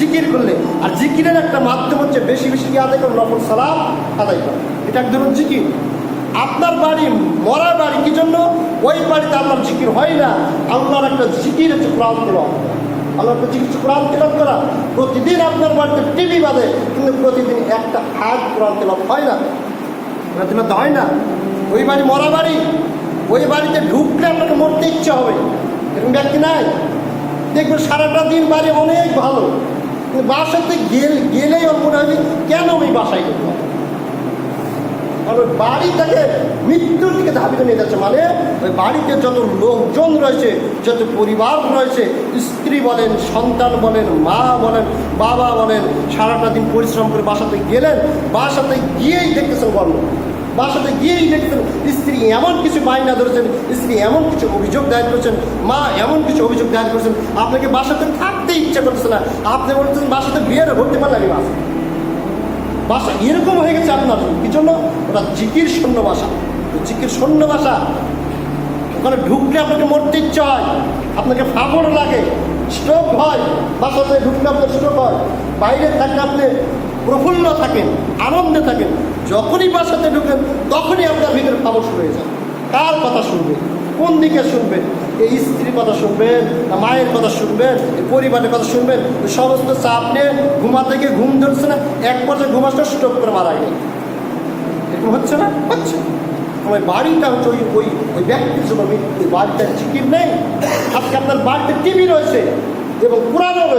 জিকির করলে, আর জিকিরের একটা মাধ্যম হচ্ছে বেশি বেশি কি আদায় করো? নফল সালাম আদায় করো। এটা এক ধরুন জিকির। আপনার বাড়ি মরা বাড়ি কি জন্য? ওই বাড়িতে আল্লাহর জিকির হয় না। আল্লাহর একটা জিকির হচ্ছে কোরআন তেলাওয়াত। আল্লাহর একটা জিকির কোরআন তেলাওয়াত করা। প্রতিদিন আপনার বাড়িতে টিভি বাজে, কিন্তু প্রতিদিন একটা আজ কোরআন তেলাওয়াত হয় না। কোরআন তেলাওয়াত হয় না। ওই বাড়ি মরা বাড়ি, ওই বাড়িতে ঢুকলে আপনাকে মরতে ইচ্ছা হবে। এরকম ব্যক্তি নাই। দেখবেন সারাটা দিন বাড়ি অনেক ভালো। বাসাতে গেল, গেলেই ওর মনে হয়, কেন আমি বাসায় ঢুকলাম কারণ ওই বাড়িটাকে মৃত্যুর দিকে ধাবিত নিয়ে যাচ্ছে মানে ওই বাড়িতে যত লোকজন রয়েছে, যত পরিবার রয়েছে, স্ত্রী বলেন, সন্তান বলেন, মা বলেন, বাবা বলেন, সারাটা দিন পরিশ্রম করে বাসাতে গেলেন, বাসাতে গিয়েই দেখতেছেন গর্ব বাসাতে গিয়েই দেখতেন স্ত্রী এমন কিছু বায়না ধরেছেন, স্ত্রী এমন কিছু অভিযোগ দায়ের করেছেন, মা এমন কিছু অভিযোগ দায়ের করেছেন, আপনাকে বাসাতে থাকতে ইচ্ছা করতেছে না। আপনি বলতেছেন, বাসাতে বিয়ের হতে পারলে আমি বাসা। বাসা এরকম হয়ে গেছে আপনার কি জন্য? ওটা জিকির শূন্য ভাষা জিকির শূন্য ভাষা ওখানে ঢুকলে আপনাকে মরতে ইচ্ছা হয়। আপনাকে ফাঁপড় লাগে। স্ট্রোক হয়। বাসাতে ঢুকলে আপনার স্ট্রোক হয়। বাইরে থাকলে আপনি প্রফুল্ল থাকেন, আনন্দে থাকেন। যখনই বাসাতে ঢুকেন, তখনই আপনার ভিতরে ফাঁপড় শুরু হয়ে যায় কার কথা শুনবেন? কোন দিকে শুনবেন? এই স্ত্রীর কথা শুনবেন, না মায়ের কথা শুনবেন পরিবারের কথা শুনবেন? সমস্ত চাপ নিয়ে ঘুমাতে গিয়ে ঘুম ধরছে না, এক পর্যায়ে ঘুমাসটা স্ট্রোক করে মারা গেল। এরকম হচ্ছে না? হচ্ছে। ওই বাড়িটা হচ্ছে ওই ওই ওই ব্যক্তির জন্য ওই বাড়িটার চিকির নেই। আজকে আপনার বাড়িতে টিভি রয়েছে। এবং পুরানো রয়েছে।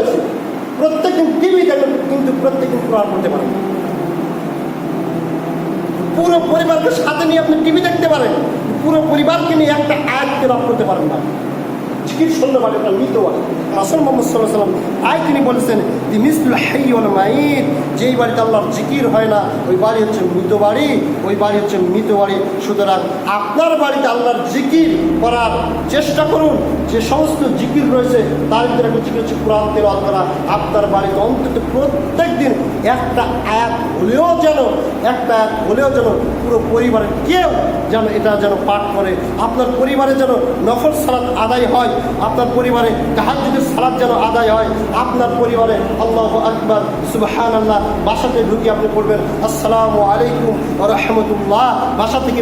প্রত্যেকদিন টিভি দেখেন কিন্তু প্রত্যেকদিন কোরআন পড়তে পারেন পুরো পরিবারকে সাথে নিয়ে আপনি টিভি দেখতে পারেন, পুরো পরিবারকে নিয়ে একটা আয়াতকে রব করতে পারেন না। জিকির পারে একটা বাড়ি রাসুল মোহাম্মদ সাল্লাহ সাল্লাম আয় তিনি বলেছেন দি মিসলুল হাই ওয়াল মাইত যেই বাড়িতে আল্লাহর জিকির হয় না, ওই বাড়ি হচ্ছে মৃত বাড়ি, ওই বাড়ি হচ্ছে মৃত বাড়ি। সুতরাং আপনার বাড়িতে আল্লাহর জিকির করার চেষ্টা করুন, যে সমস্ত জিকির রয়েছে, তার ভিতরে একটা জিকির হচ্ছে কোরআন তেলাওয়াত আপনার বাড়িতে অন্তত প্রত্যেক দিন একটা আয়াত হলেও যেন, একটা আয়াত হলেও যেন পুরো পরিবারের কেউ যেন এটা যেন পাঠ করে। আপনার পরিবারে যেন নফল সালাত আদায় হয় আপনার পরিবারে তাহাজুদের সালাদ যেন আদায় হয়, আপনার পরিবারে আল্লাহ আকবর সুবাহান আল্লাহ বাসাতে ঢুকিয়ে আপনি পড়বেন। আসসালামু আলাইকুম রহমতুল্লাহ। বাসা থেকে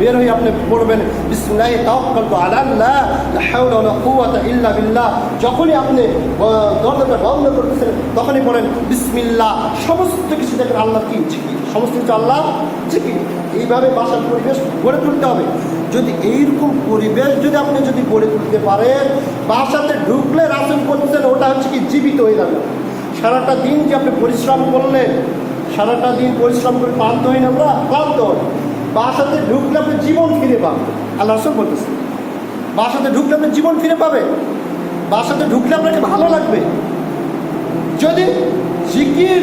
বের হয়ে আপনি পড়বেন, বিসমিল্লাহি তাওয়াক্কালতু আলা আল্লাহ লা হাওলা ওয়ালা কুওয়াতা ইল্লা বিল্লাহ। যখনই আপনি দরজাটা বন্ধ করতেছেন, তখনই পড়েন বিসমিল্লাহ। সমস্ত কিছু দেখেন আল্লাহ কি জিকির। সমস্ত কিছু আল্লাহ জিকির। এইভাবে বাসার পরিবেশ গড়ে তুলতে হবে। যদি এইরকম পরিবেশ যদি আপনি যদি গড়ে তুলতে পারেন, বাসাতে ঢুকলে রাসুল করতেছেন ওটা হচ্ছে কি জীবিত হয়ে যাবে। সারাটা দিন যে আপনি পরিশ্রম করলেন, সারাটা দিন পরিশ্রম করে ক্লান্ত হই না আমরা, ক্লান্ত হই। বাসাতে ঢুকলে আপনি জীবন ফিরে পাবেন। আল্লাহ রসুল বলতেছেন বাসাতে ঢুকলে আপনি জীবন ফিরে পাবেন। বাসাতে ঢুকলে আপনাকে ভালো লাগবে। যদি জিকির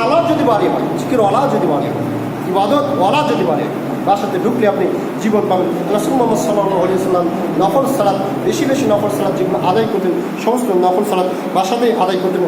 আলা যদি বাড়ি হয় জিকির অলা যদি বাড়ি হয় ইবাদত অলা যদি বাড়ি হয় বাসাতে ঢুকলে আপনি জীবন পাবেন। রসুল মোহাম্মদ সাল্লাহ আলিয়া সাল্লাম নফল সালাদ বেশি বেশি নফল সালাদ যেগুলো আদায় করতেন, সমস্ত নফল সালাদ বাসাতেই আদায় করতেন।